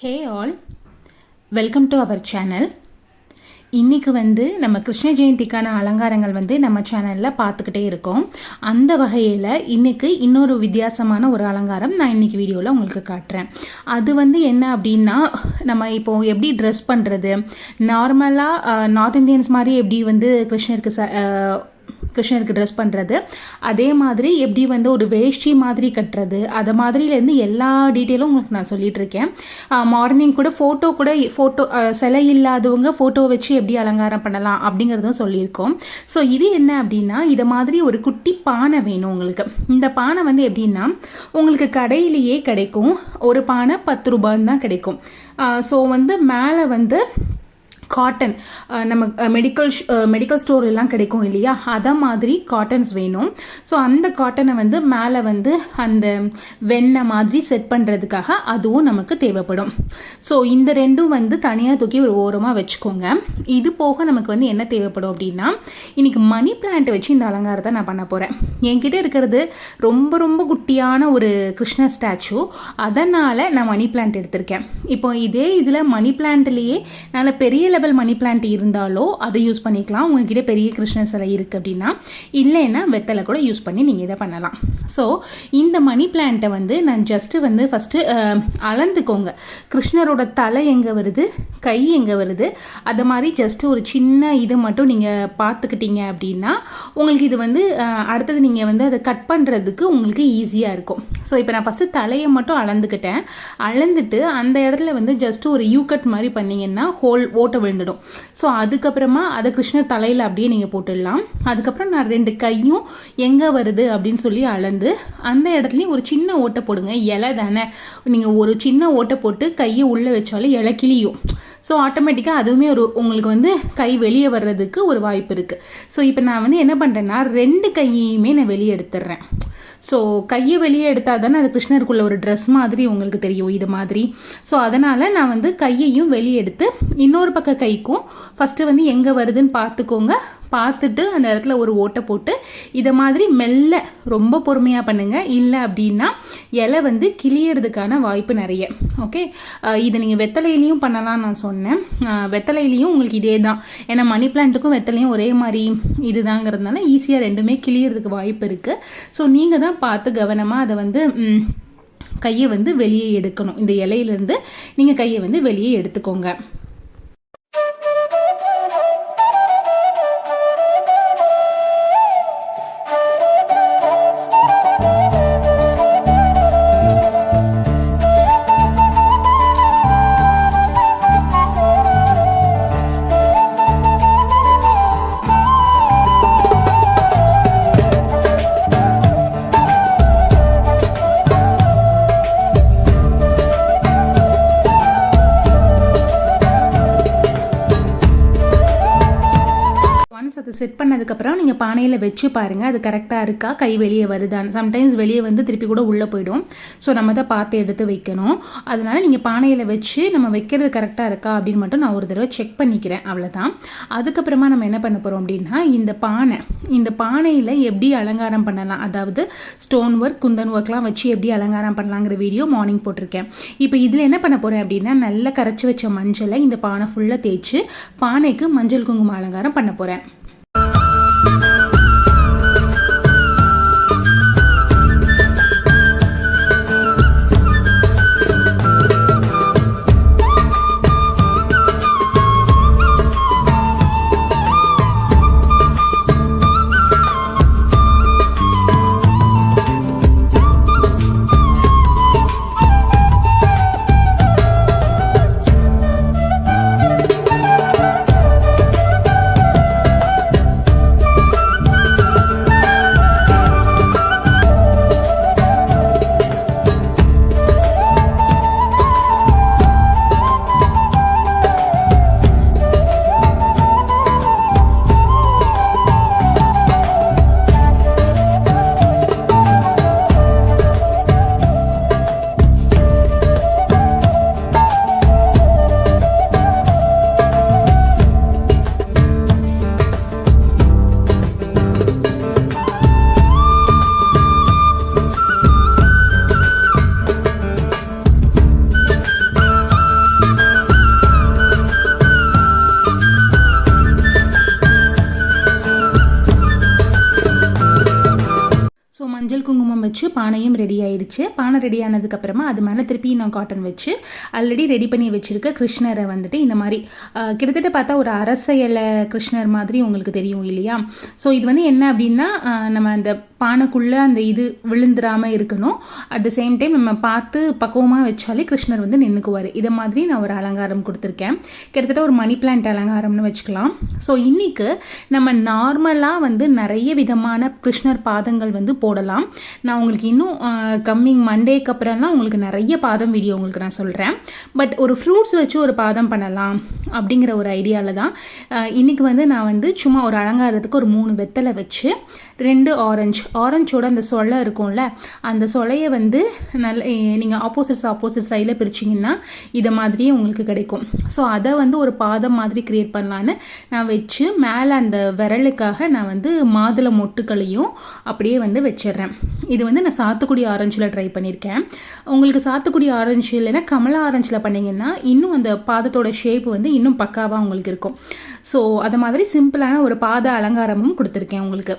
Hey all welcome to our channel இன்றைக்கி வந்து நம்ம கிருஷ்ண ஜெயந்திக்கான அலங்காரங்கள் வந்து நம்ம சேனலில் பார்த்துக்கிட்டே இருக்கோம். அந்த வகையில் இன்றைக்கி இன்னொரு வித்தியாசமான ஒரு அலங்காரம் நான் இன்றைக்கி வீடியோவில் உங்களுக்கு காட்டுறேன். அது வந்து என்ன அப்படின்னா நம்ம இப்போது எப்படி ட்ரெஸ் பண்ணுறது நார்மலாக நார்த் இந்தியன்ஸ் மாதிரி எப்படி வந்து கிருஷ்ணருக்கு ச கிருஷ்ணருக்கு ட்ரெஸ் பண்ணுறது அதே மாதிரி எப்படி வந்து ஒரு வேஷ்டி மாதிரி கட்டுறது. அதை மாதிரிலேருந்து எல்லா டீட்டெயிலும் உங்களுக்கு நான் சொல்லிட்டு இருக்கேன். மார்னிங் கூட ஃபோட்டோ கூட ஃபோட்டோ சிலை இல்லாதவங்க ஃபோட்டோ வச்சு எப்படி அலங்காரம் பண்ணலாம் அப்படிங்கிறதும் சொல்லியிருக்கோம். ஸோ இது என்ன அப்படின்னா இதை மாதிரி ஒரு குட்டி பானை வேணும் உங்களுக்கு. இந்த பானை வந்து எப்படின்னா உங்களுக்கு கடையிலேயே கிடைக்கும். ஒரு பானை பத்து ரூபான்னு தான் கிடைக்கும். ஸோ வந்து மேலே வந்து காட்டன் நம்ம மெடிக்கல் மெடிக்கல் ஸ்டோர் எல்லாம் கிடைக்கும் இல்லையா? அதை மாதிரி காட்டன்ஸ் வேணும். ஸோ அந்த காட்டனை வந்து மேலே வந்து அந்த வெண்ணெய் மாதிரி செட் பண்ணுறதுக்காக அதுவும் நமக்கு தேவைப்படும். ஸோ இந்த ரெண்டும் வந்து தனியாக தூக்கி ஒரு ஓரமாக வச்சுக்கோங்க. இது போக நமக்கு வந்து என்ன தேவைப்படும் அப்படின்னா இன்றைக்கி மணி பிளான்ட் வச்சு இந்த அலங்காரத்தை நான் பண்ண போகிறேன் என்கிட்ட இருக்கிறது ரொம்ப ரொம்ப குட்டியான ஒரு கிருஷ்ண ஸ்டாச்சு அதனால் நான் மணி பிளான்ட் எடுத்திருக்கேன். இப்போ இதே இதில் மணி பிளான்ட்லேயே நல்ல பெரிய அவைலபிள் மணி பிளான்ட் இருந்தாலோ அதை யூஸ் பண்ணிக்கலாம். உங்ககிட்ட பெரிய கிருஷ்ண சிலை இருக்குது அப்படின்னா இல்லைன்னா வெத்தலை கூட யூஸ் பண்ணி நீங்கள் இதை பண்ணலாம். ஸோ இந்த மணி பிளான்ட்டை வந்து நான் ஜஸ்ட்டு வந்து ஃபஸ்ட்டு அளந்துக்கோங்க. கிருஷ்ணரோட தலை எங்கே வருது? கை எங்கே வருது? அது மாதிரி ஜஸ்ட்டு ஒரு சின்ன இது மட்டும் நீங்கள் பார்த்துக்கிட்டீங்க அப்படின்னா உங்களுக்கு இது வந்து அடுத்தது நீங்கள் வந்து அதை கட் பண்ணுறதுக்கு உங்களுக்கு ஈஸியாக இருக்கும். ஸோ இப்போ நான் ஃபஸ்ட்டு தலையை மட்டும் அளந்துக்கிட்டேன். அளந்துட்டு அந்த இடத்துல வந்து ஜஸ்ட்டு ஒரு யூ கட் மாதிரி பண்ணிங்கன்னா ஹோல் ஓட்டை விழுந்துடும். ஸோ அதுக்கப்புறமா அதை கிருஷ்ணர் தலையில் அப்படியே நீங்கள் போட்டுடலாம். அதுக்கப்புறம் நான் ரெண்டு கையும் எங்கே வருது அப்படின்னு சொல்லி அளந்து அந்த இடத்துலையும் ஒரு சின்ன ஓட்டை போடுங்க. இலை தானே. நீங்கள் ஒரு சின்ன ஓட்டை போட்டு கையை உள்ளே வச்சாலும் இலை கிளியும். ஸோ ஆட்டோமேட்டிக்காக அதுவுமே ஒரு உங்களுக்கு வந்து கை வெளியே வர்றதுக்கு ஒரு வாய்ப்பு இருக்குது ஸோ இப்போ நான் வந்து என்ன பண்ணுறேன்னா ரெண்டு கையையுமே நான் வெளியே எடுத்துடுறேன். ஸோ கையை வெளியே எடுத்தால் தானே அது கிருஷ்ணருக்குள்ள ஒரு ட்ரெஸ் மாதிரி உங்களுக்கு தெரியும் இது மாதிரி. ஸோ அதனால் நான் வந்து கையையும் வெளியே எடுத்து இன்னொரு பக்க கைக்கும் ஃபஸ்ட்டு வந்து எங்கே வருதுன்னு பார்த்துக்கோங்க. பார்த்துட்டு அந்த இடத்துல ஒரு ஓட்டை போட்டு இதை மாதிரி மெல்ல ரொம்ப பொறுமையாக பண்ணுங்கள் இல்லை அப்படின்னா இலை வந்து கிளியறதுக்கான வாய்ப்பு நிறைய. ஓகே இதை நீங்கள் வெத்தலையிலையும் பண்ணலாம் நான் சொன்னேன். வெத்தலையிலையும் உங்களுக்கு இதே தான் ஏன்னா மணி பிளான்ட்டுக்கும் வெத்தலையும் ஒரே மாதிரி இதுதாங்கிறதுனால ஈஸியாக ரெண்டுமே கிளியறதுக்கு வாய்ப்பு இருக்குது ஸோ நீங்கள் தான் பார்த்து கவனமாக அதை வந்து கையை வந்து வெளியே எடுக்கணும். இந்த இலையிலேருந்து நீங்கள் கையை வந்து வெளியே எடுத்துக்கோங்க. செட் பண்ணதுக்கப்புறம் நீங்கள் பானையில் வச்சு பாருங்கள் அது கரெக்டாக இருக்கா? கை வெளியே வருதான்னு. சம்டைம்ஸ் வெளியே வந்து திருப்பி கூட உள்ளே போயிடும். ஸோ நம்ம தான் பார்த்து எடுத்து வைக்கணும். அதனால் நீங்கள் பானையில் வச்சு நம்ம வைக்கிறது கரெக்டாக இருக்கா அப்படின்னு மட்டும் நான் ஒரு தடவை செக் பண்ணிக்கிறேன். அவ்வளோதான் அதுக்கப்புறமா நம்ம என்ன பண்ண போகிறோம் அப்படின்னா இந்த பானை. இந்த பானையில் எப்படி அலங்காரம் பண்ணலாம்? அதாவது ஸ்டோன் ஒர்க் குந்தன் ஒர்க்லாம் வச்சு எப்படி அலங்காரம் பண்ணலாங்கிற வீடியோ மார்னிங் போட்டிருக்கேன். இப்போ இதில் என்ன பண்ண போகிறேன் அப்படின்னா நல்லா கரைச்சி வச்ச மஞ்சளை இந்த பானை ஃபுல்லாக தேய்ச்சி பானைக்கு மஞ்சள் குங்குமம் அலங்காரம் பண்ண போகிறேன் வச்சு பானையும் ரெடி ஆயிடுச்சு. பானை ரெடி ஆனதுக்கப்புறமா அது மேலே திருப்பி நான் காட்டன் வச்சு ஆல்ரெடி ரெடி பண்ணி வச்சுருக்க கிருஷ்ணரை வந்துட்டு இந்த மாதிரி கிட்டத்தட்ட பார்த்தா ஒரு அரச இலை கிருஷ்ணர் மாதிரி உங்களுக்கு தெரியும் இல்லையா? ஸோ இது வந்து என்ன அப்படின்னா நம்ம அந்த பானைக்குள்ளே அந்த இது விழுந்துடாமல் இருக்கணும். அட் த சேம் டைம் நம்ம பார்த்து பக்குவமாக வச்சாலே கிருஷ்ணர் வந்து நின்றுக்குவார் இதை மாதிரி நான் ஒரு அலங்காரம் கொடுத்துருக்கேன். கிட்டத்தட்ட ஒரு மணி பிளான்ட் அலங்காரம்னு வச்சுக்கலாம். ஸோ இன்றைக்கு நம்ம நார்மலாக வந்து நிறைய விதமான கிருஷ்ணர் பாதங்கள் வந்து போடலாம். நான் உங்களுக்கு இன்னும் கம்மிங் மண்டேக்கு அப்புறம்லாம் உங்களுக்கு நிறைய பாதம் வீடியோ உங்களுக்கு நான் சொல்கிறேன் பட் ஒரு ஃப்ரூட்ஸ் வச்சு ஒரு பாதம் பண்ணலாம் அப்படிங்கிற ஒரு ஐடியாவில் தான் இன்றைக்கி இன்னைக்கு வந்து நான் வந்து சும்மா ஒரு அலங்காரத்துக்கு ஒரு மூணு வெத்தலை வச்சு ரெண்டு ஆரஞ்சு ஆரஞ்சோட அந்த சொலை இருக்கும்ல அந்த சொலையை வந்து நல்ல நீங்கள் ஆப்போசிட்ஸ் ஆப்போசிட் சைடில் பிரிச்சிங்கன்னா இதை மாதிரியே உங்களுக்கு கிடைக்கும். ஸோ அதை வந்து ஒரு பாதம் மாதிரி க்ரியேட் பண்ணலான்னு நான் வச்சு மேலே அந்த விரலுக்காக நான் வந்து மாதுளை மொட்டுக்களையும் அப்படியே வந்து வச்சிடுறேன். இது வந்து நான் சாத்துக்குடி ஆரஞ்சில் ட்ரை பண்ணியிருக்கேன். உங்களுக்கு சாத்துக்குடி ஆரஞ்சு இல்லைன்னா கமலா ஆரஞ்சில் பண்ணிங்கன்னா இன்னும் அந்த பாதத்தோட ஷேப் வந்து இன்னும் பக்காவாக உங்களுக்கு இருக்கும். ஸோ அது மாதிரி சிம்பிளான ஒரு பாத அலங்காரமும் கொடுத்துருக்கேன் உங்களுக்கு.